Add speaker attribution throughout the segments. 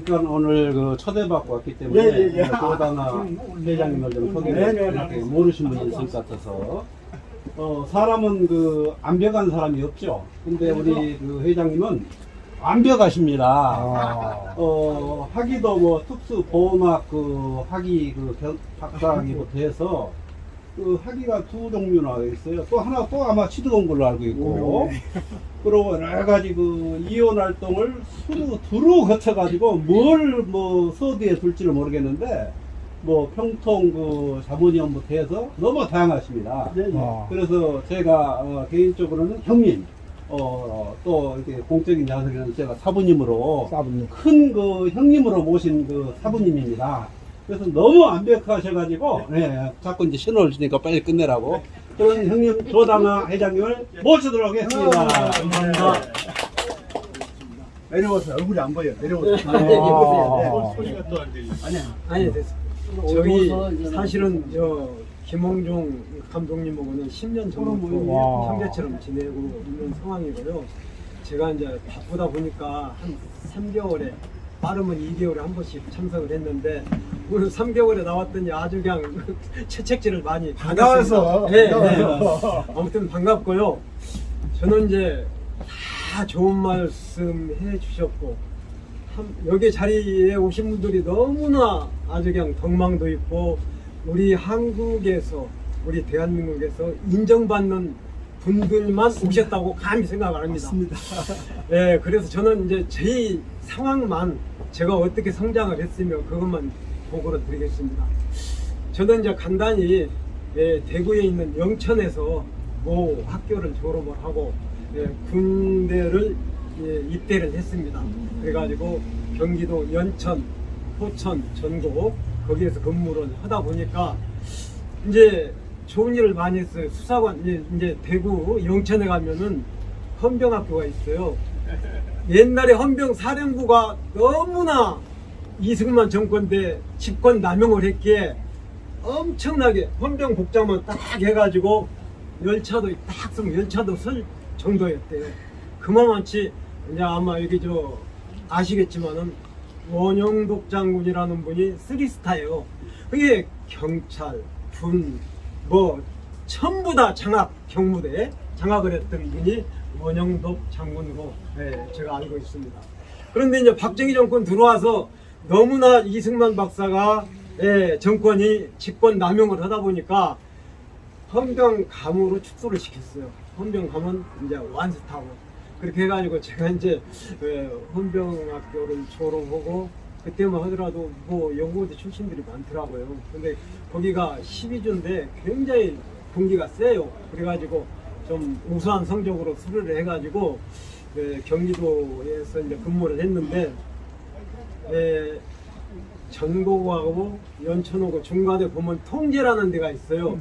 Speaker 1: 잠깐 오늘 그 초대받고 왔기 때문에
Speaker 2: 예, 예, 예.
Speaker 1: 그러다가 회장님을 좀
Speaker 2: 네,
Speaker 1: 소개를
Speaker 2: 네,
Speaker 1: 이렇게
Speaker 2: 네.
Speaker 1: 모르신 분이 있을 것 같아서 어, 사람은 그 완벽한 사람이 없죠. 근데 우리 그 회장님은 완벽하십니다.
Speaker 2: 아.
Speaker 1: 어, 학위도 뭐 특수 보호막 그 학위 그 견- 박사학위부터 해서 그 학위가 두 종류나 있어요. 또 하나 또 아마 취득한 걸로 알고 있고 그리고 여러 가지 그 이혼 활동을 수로 두루 거쳐가지고 뭘 뭐 서두에 둘지를 모르겠는데 뭐 평통 그 자문위원부터 해서 너무 다양하십니다.
Speaker 2: 네, 네.
Speaker 3: 아.
Speaker 1: 그래서 제가 어, 개인적으로는 형님, 어, 또 이렇게 공적인 자석에는 제가 사부님으로
Speaker 3: 사부님.
Speaker 1: 큰 그 형님으로 모신 그 사부님입니다. 그래서 너무 완벽하셔가지고, 예, 자꾸 이제 신호를 주니까 빨리 끝내라고. 그런 형님 조당아 회장님을 모시도록 하겠습니다.
Speaker 2: 감사합니다. 내려오세요. 얼굴이 안 보여. 내려오세요.
Speaker 3: 아.
Speaker 2: 네.
Speaker 4: 소리가 또 안 들리죠.
Speaker 2: 아니야.
Speaker 5: 아니 됐어. 저희 사실은 저 김홍종 감독님하고는 10년 전부터
Speaker 3: 와.
Speaker 5: 형제처럼 지내고 있는 상황이고요. 제가 이제 바쁘다 보니까 한 3개월에 빠르면 2개월에 한 번씩 참석을 했는데 오늘 3개월에 나왔더니 아주 그냥 채책질을 많이
Speaker 2: 반가워서.
Speaker 5: 네, 네. 아무튼 반갑고요. 저는 이제 다 좋은 말씀 해주셨고 한- 여기 자리에 오신 분들이 너무나 아주 그냥 덕망도 있고 우리 한국에서 우리 대한민국에서 인정받는 분들만 오셨다고 감히 생각을 합니다.
Speaker 2: 맞습니다.
Speaker 5: 예, 그래서 저는 이제 제 상황만 제가 어떻게 성장을 했으며 그것만 보고를 드리겠습니다. 저는 이제 간단히 예, 대구에 있는 영천에서 모 학교를 졸업을 하고 예, 군대를 예, 입대를 했습니다. 그래가지고 경기도 연천, 포천, 전곡 거기에서 근무를 하다 보니까 이제 좋은 일을 많이 했어요. 수사관 이제, 이제 대구 영천에 가면은 헌병학교가 있어요. 옛날에 헌병 사령부가 너무나 이승만 정권 때 집권 남용을 했기에 엄청나게 헌병 복장만 딱 해가지고 열차도 딱 쓰면 열차도 설 정도였대요. 그만치 이제 아마 여기 저 아시겠지만은 원영독 장군이라는 분이 쓰리스타예요. 그게 경찰, 군, 뭐 전부 다 장학 경무대 장학을 했던 분이 원영독 장군으로 예, 제가 알고 있습니다. 그런데 이제 박정희 정권 들어와서 너무나 이승만 박사가 예, 정권이 집권 남용을 하다 보니까 헌병 감으로 축소를 시켰어요. 헌병 감은 이제 완스타고 그렇게 해가지고 제가 이제 예, 헌병학교를 졸업하고 그때만 하더라도 뭐 연구대 출신들이 많더라고요. 근데 거기가 12주인데 굉장히 공기가 세요. 그래가지고 좀 우수한 성적으로 수료를 해가지고 예, 경기도에서 이제 근무를 했는데 예, 전곡하고 연천하고 중간에 보면 통제라는 데가 있어요.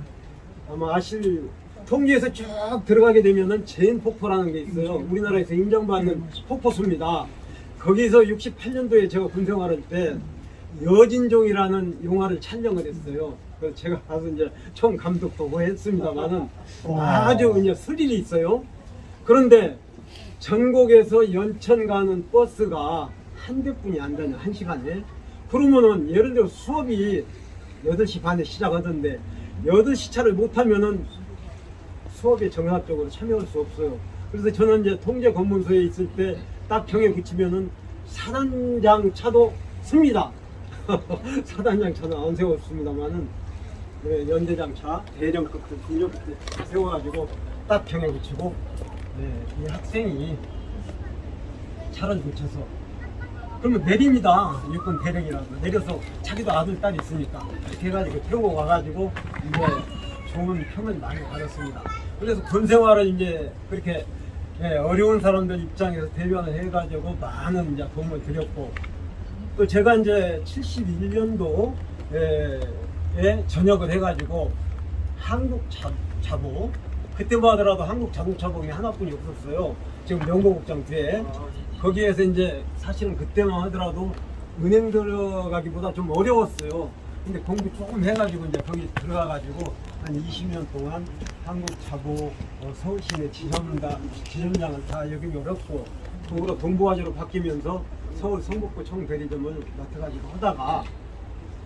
Speaker 5: 아마 아실 통제에서 쭉 들어가게 되면은 제인 폭포라는 게 있어요. 우리나라에서 인정받는 폭포수입니다. 거기서 68년도에 제가 군 생활할 때 여진종이라는 영화를 촬영을 했어요. 그래서 제가 가서 이제 총 감독도 했습니다만은 아주 이제 스릴이 있어요. 그런데 전국에서 연천 가는 버스가 한 대뿐이 안 다녀 한 시간에 그러면은 예를 들어 수업이 8시 반에 시작하던데 8시 차를 못 타면은 수업에 정상적으로 참여할 수 없어요. 그래서 저는 이제 통제 검문소에 있을 때 딱 병에 붙이면은 사단장 차도 씁니다. 사단장 차는 안 세웠습니다만은 네, 연대장 차 대령 끝을 중력 끝에 세워가지고 딱 병에 붙이고 네, 이 학생이 차를 붙여서 그러면 내립니다. 육군 대령이라고 내려서 자기도 아들 딸 있으니까 이렇게 해가지고 태우고 가가지고 이제 좋은 평을 많이 받았습니다. 그래서 군 생활을 이제 그렇게 예, 어려운 사람들 입장에서 대변을 해가지고 많은 이제 도움을 드렸고 또 제가 이제 71년도 에 전역을 해가지고 한국 자, 자보 그때만 하더라도 한국 자동차범이 하나뿐이 없었어요. 지금 명보국장 뒤에 거기에서 이제 사실은 그때만 하더라도 은행 들어가기보다 좀 어려웠어요. 근데 공부 조금 해가지고 이제 거기 들어가가지고 한 20년 동안 한국 자보 어, 서울시내 지점다 지점장을 다 역임을 했고 도로 동부화재로 바뀌면서 서울 성북구 총대리점을 맡아가지고 하다가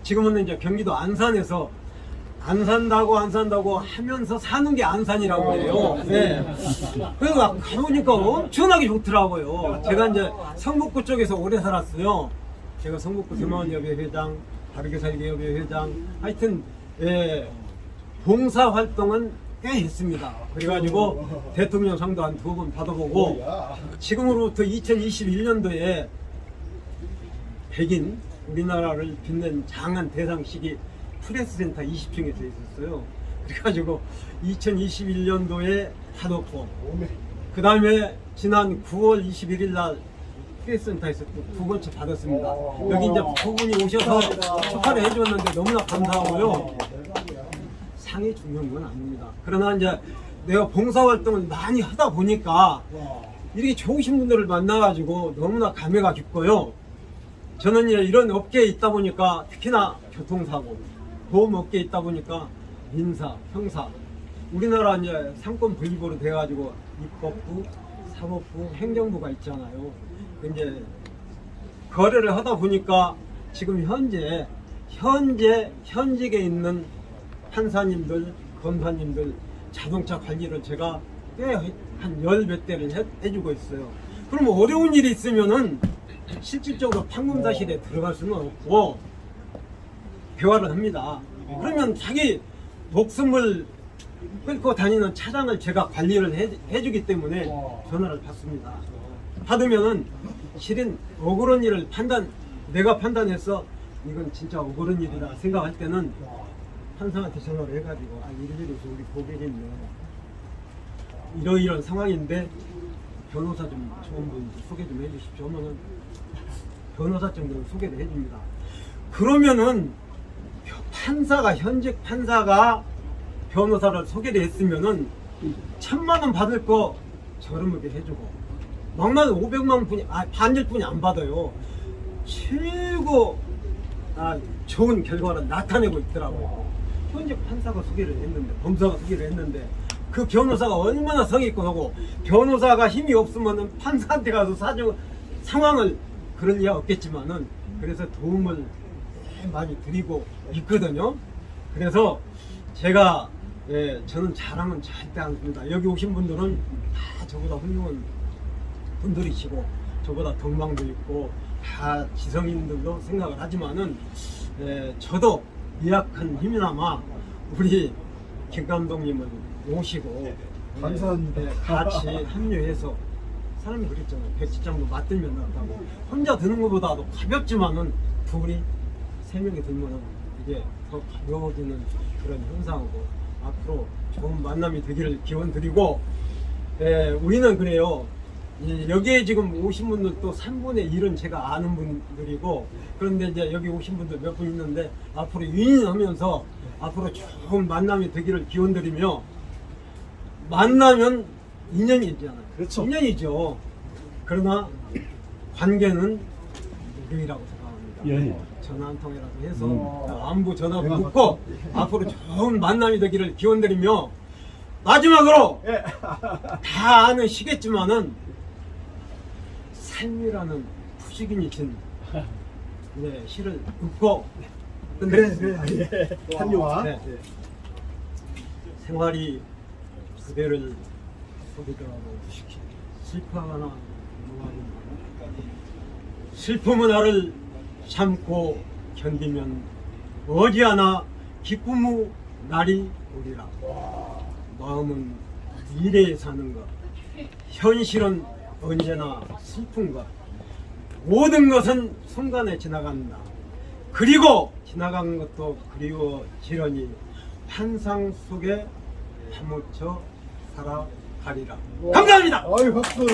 Speaker 5: 지금은 이제 경기도 안산에서 안 산다고 안 산다고 하면서 사는 게 안 산이라고 해요. 네. 그래서 가보니까 엄청나게 좋더라고요. 제가 이제 성북구 쪽에서 오래 살았어요. 제가 성북구 대마원협회 회장, 다르게 살기 협회 회장, 하여튼 예, 봉사 활동은 꽤 했습니다. 그래가지고 대통령 상도 한 두 번 받아보고 지금으로부터 2021년도에 백인 우리나라를 빛낸 장한 대상식이 프레스센터 20층에서 있었어요. 그래가지고 2021년도에 받았고 그 다음에 지난 9월 21일 날 프레스센터에서 또 두 번째 받았습니다. 여기 이제 두 분이 오셔서 축하를 해주었는데 너무나 감사하고요. 상이 중요한 건 아닙니다. 그러나 이제 내가 봉사활동을 많이 하다 보니까 이렇게 좋으신 분들을 만나가지고 너무나 감회가 깊고요. 저는 이제 이런 업계에 있다 보니까 특히나 교통사고, 보험업계에 있다 보니까 민사, 형사, 우리나라 이제 상권 분립으로 돼가지고 입법부, 사법부, 행정부가 있잖아요. 이제 거래를 하다 보니까 지금 현재 현재 현직에 있는 판사님들, 검사님들 자동차 관리를 제가 꽤 한 열 몇 대를 해, 해주고 있어요. 그럼 어려운 일이 있으면은 실질적으로 판검사실에 들어갈 수는 없고 대화를 합니다. 그러면 자기 목숨을 끌고 다니는 차량을 제가 관리를 해, 해주기 때문에 전화를 받습니다. 받으면은 실은 억울한 일을 판단, 내가 판단해서 이건 진짜 억울한 일이라 생각할 때는 판사한테 전화를 해가지고 아 이래저래서 우리 고객이 있네 이러이런 상황인데 변호사 좀 좋은 분 소개 좀 해주십시오 하면은 변호사 정도는 소개를 해줍니다 그러면은 판사가 현직 판사가 변호사를 소개를 했으면은 천만 원 받을 거 저렴하게 해주고 막만 500만 분이 아 반일 분이 안 받아요 최고 아, 좋은 결과를 나타내고 있더라고요. 현재 판사가 소개를 했는데, 검사가 소개를 했는데, 그 변호사가 얼마나 성의 있고 하고, 변호사가 힘이 없으면은 판사한테 가서 사정, 상황을 그럴 리가 없겠지만은, 그래서 도움을 많이 드리고 있거든요. 그래서 제가, 예, 저는 자랑은 절대 안 습니다. 여기 오신 분들은 다 저보다 훌륭한 분들이시고 저보다 덕망도 있고 다 지성인들도 생각을 하지만은 에, 저도 미약한 힘이나마 우리 김 감독님은 오시고
Speaker 2: 감사합니다.
Speaker 5: 예, 같이 합류해서 사람이 그랬잖아요 백지장도 맞들면 낫다고 혼자 드는 것보다도 가볍지만은 둘이 세 명이 들면은 이게 더 가벼워지는 그런 현상이고 앞으로 좋은 만남이 되기를 기원 드리고 예, 우리는 그래요. 이, 여기에 지금 오신 분들 또 3분의 1은 제가 아는 분들이고 그런데 이제 여기 오신 분들 몇 분 있는데 앞으로 유인하면서 앞으로 좋은 만남이 되기를 기원 드리며 만나면 인연이잖아요.
Speaker 2: 그렇죠.
Speaker 5: 인연이죠. 그러나 관계는 생각합니다.
Speaker 1: 예.
Speaker 5: 전화 한 통이라도 해서
Speaker 2: 음.
Speaker 5: 안부 전화
Speaker 2: 내가
Speaker 5: 묻고 앞으로 좋은 만남이 되기를 기원드리며 마지막으로
Speaker 2: 예.
Speaker 5: 다 아는 시겠지만은 삶이라는 푸시기니 진 네, 시를 읊고
Speaker 2: 그래, 그래. 예. 한요와.
Speaker 5: 네. 생활이 그대를 속이더라도 슬퍼하거나 노하거나 슬픔은 나를 참고 견디면 어디 하나 기쁨의 날이 오리라. 마음은 미래에 사는 것 현실은 언제나 슬픈 것. 모든 것은 순간에 지나간다. 그리고 지나간 것도 그리워지려니 환상 속에 파묻혀 살아가리라. 감사합니다.
Speaker 2: 어이, 박수.